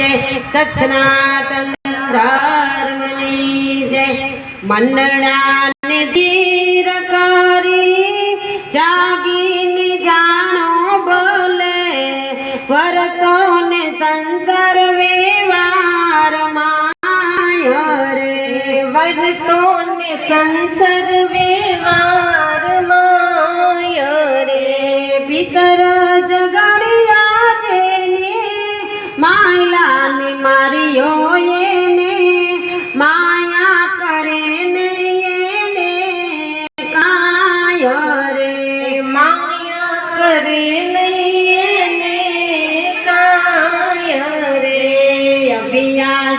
જય સત્સનાતન ધર્મની જય મંડળાને ધીર કરી જાગીને જાણો બોલે વરતો ને સંસાર વેવાર માય રે વરતો ને સંસાર વેવાર માય રે ભીતર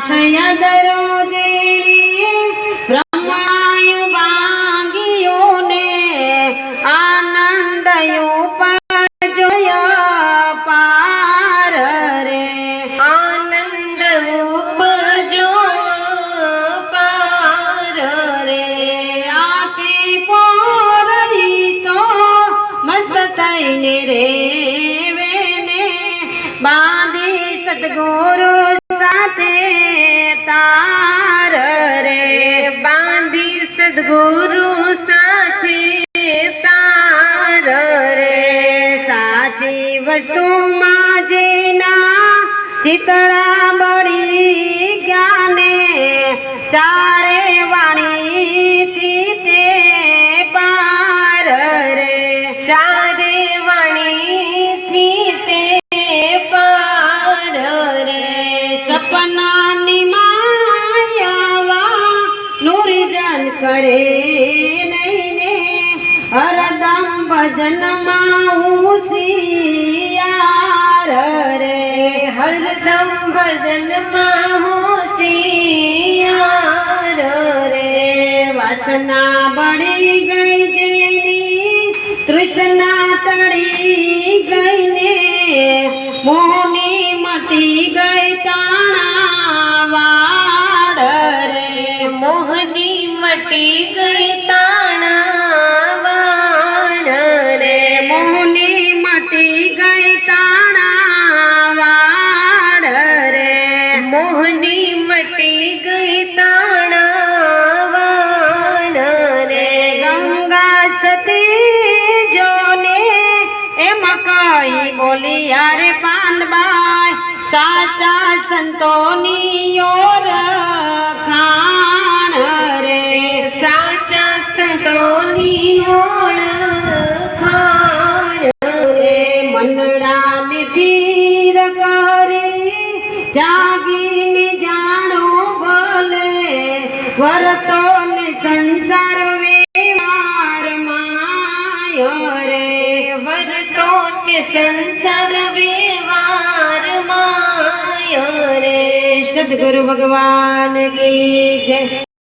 અભ્યાસ યદરો જેડી બ્રહ્માયુ ભાંગીઓને આનંદ ઉપજોય પાર રે. આનંદ ઉપજો પાર રે. આટી પોરઈ તો મસ્ત થઈને રેવેને બાંધી સદગુરુ સદગુરુ સાથે તાર રે સાચી વસ્તુમાં જેના ચિતળા બળી જ્ઞાને ચારે વાણીથી તે પાર રે ચારે વાણીથી તે પાર રે સપનાની કરે નહીં ને હરદમ ભજનમાં ઉસિયાર રે. હરદમ ભજનમાં હોશિયાર રે. વાસના બળી ગઈ કઈ બોલી યારે પાંદબાઈ સાચા સંતોની ઓર ખાણ રે. સાચા સંતોની ઓળખાણ રે. મનડાને ધીર કરી જાગીને જાણો ભલે વરતો ને સંસાર વેવાર માય ને સંસાર વ્યવહાર માયો રે. સદગુરુ ભગવાન કી જય.